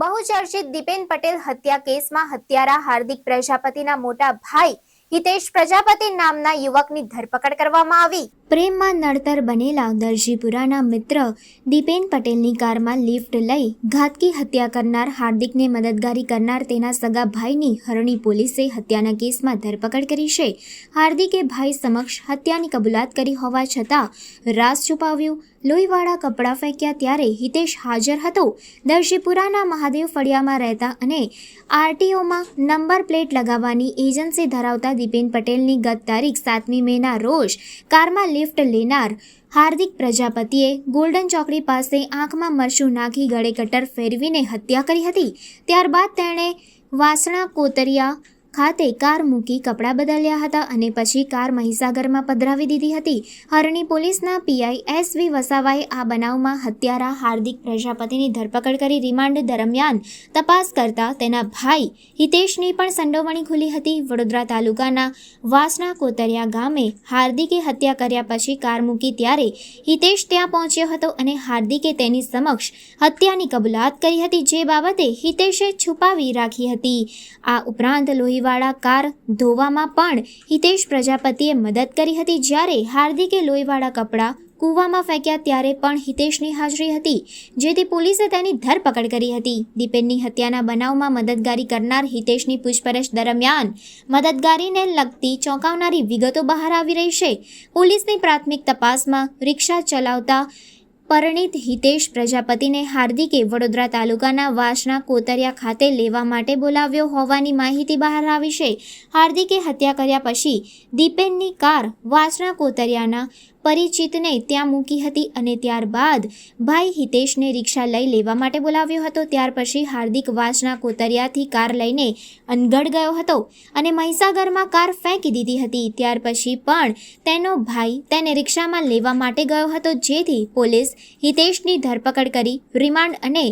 બહુચર્ચિત દીપેન પટેલ હત્યા કેસમાં હત્યારા હાર્દિક પ્રજાપતિના મોટા ભાઈ હિતેશ પ્રજાપતિ નામના યુવકની ધરપકડ કરવામાં આવી. પ્રેમમાં નડતર બનેલા દરજીપુરાના મિત્ર દીપેન પટેલની કારમાં લિફ્ટ લઈ ઘાતકી હત્યા કરનાર, હાર્દિકને મદદગારી કરનાર તેના સગા ભાઈની હરણી પોલીસે હત્યાના કેસમાં ધરપકડ કરી છે. હાર્દિકે ભાઈ સમક્ષ હત્યાની કબૂલાત કરી હોવા છતાં રાસ છુપાવ્યું. લોહીવાળા કપડાં ફેંક્યા ત્યારે હિતેશ હાજર હતો. દરજીપુરાના મહાદેવ ફળિયામાં રહેતા અને આરટીઓમાં નંબર પ્લેટ લગાવવાની એજન્સી ધરાવતા દીપેન પટેલની ગત તારીખ સાતમી મેના રોજ કારમાં લિફ્ટ લેનાર હાર્દિક પ્રજાપતિએ ગોલ્ડન ચોકડી પાસે આંખમાં મરશું નાખી ગળે કટર ફેરવીને હત્યા કરી હતી. ત્યારબાદ તેણે વાસણા કોતરિયા ખાતે કાર મૂકી કપડાં બદલ્યા હતા અને પછી કાર મહીસાગરમાં પધરાવી દીધી હતી. હરણી પોલીસના પીઆઈ એસ વી વસાવાએ આ બનાવમાં હત્યારા હાર્દિક પ્રજાપતિની ધરપકડ કરી રિમાન્ડ દરમિયાન તપાસ કરતા તેના ભાઈ હિતેશની પણ સંડોવણી ખુલી હતી. વડોદરા તાલુકાના વાસણા કોતરિયા ગામે હાર્દિકે હત્યા કર્યા પછી કાર મૂકી ત્યારે હિતેશ ત્યાં પહોંચ્યો હતો અને હાર્દિકે તેની સમક્ષ હત્યાની કબૂલાત કરી હતી, જે બાબતે હિતેશે છુપાવી રાખી હતી. આ ઉપરાંત લોહીવાળા કાર ધોવામાં પણ હિતેશ પ્રજાપતિએ મદદ કરી હતી. જ્યારે હાર્દિકે લોહીવાળા કપડાં કૂવામાં ફેંક્યા ત્યારે પણ હિતેશની હાજરી હતી, જેથી પોલીસે તેની ધરપકડ કરી હતી. દીપેનની હત્યાના બનાવમાં મદદગારી કરનાર હિતેશની પૂછપરછ દરમિયાન મદદગારીને લગતી ચોંકાવનારી વિગતો બહાર આવી રહી છે. પોલીસની પ્રાથમિક તપાસમાં રિક્ષા ચલાવતા પરિણીત હિતેશ પ્રજાપતિને હાર્દિકે વડોદરા તાલુકાના વાસણા કોતરિયા ખાતે લેવા માટે બોલાવ્યો હોવાની માહિતી બહાર આવી છે. હાર્દિકે હત્યા કર્યા પછી દીપેનની કાર વાસણા કોતરિયાના પરિચિતને ત્યાં મૂકી હતી અને ત્યારબાદ ભાઈ હિતેશને રિક્ષા લઈ લેવા માટે બોલાવ્યો હતો. ત્યાર પછી હાર્દિક વાસના કોતરિયાથી કાર લઈને અનગઢ ગયો હતો અને મહીસાગરમાં કાર ફેંકી દીધી હતી. ત્યાર પછી પણ તેનો ભાઈ તેને રિક્ષામાં લેવા માટે ગયો હતો, જેથી પોલીસ હિતેશની ધરપકડ કરી, રિમાન્ડ અને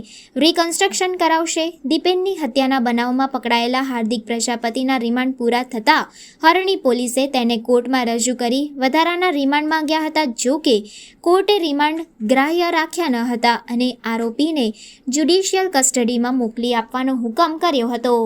રિકન્સ્ટ્રક્શન કરાવશે. દીપેનની હત્યાના બનાવમાં પકડાયેલા હાર્દિક પ્રજાપતિના રિમાન્ડ પૂરા થતાં હરણી પોલીસે તેને કોર્ટમાં રજૂ કરી, વધારાના રિમાન્ડ માંગ્યા હતા જો કે કોર્ટે રિમાન્ડ ગ્રાહ્ય રાખ્યા ન હતા અને આરોપીને જ્યુડિશિયલ કસ્ટડીમાં મોકલી આપવાનો હુકમ કર્યો હતો.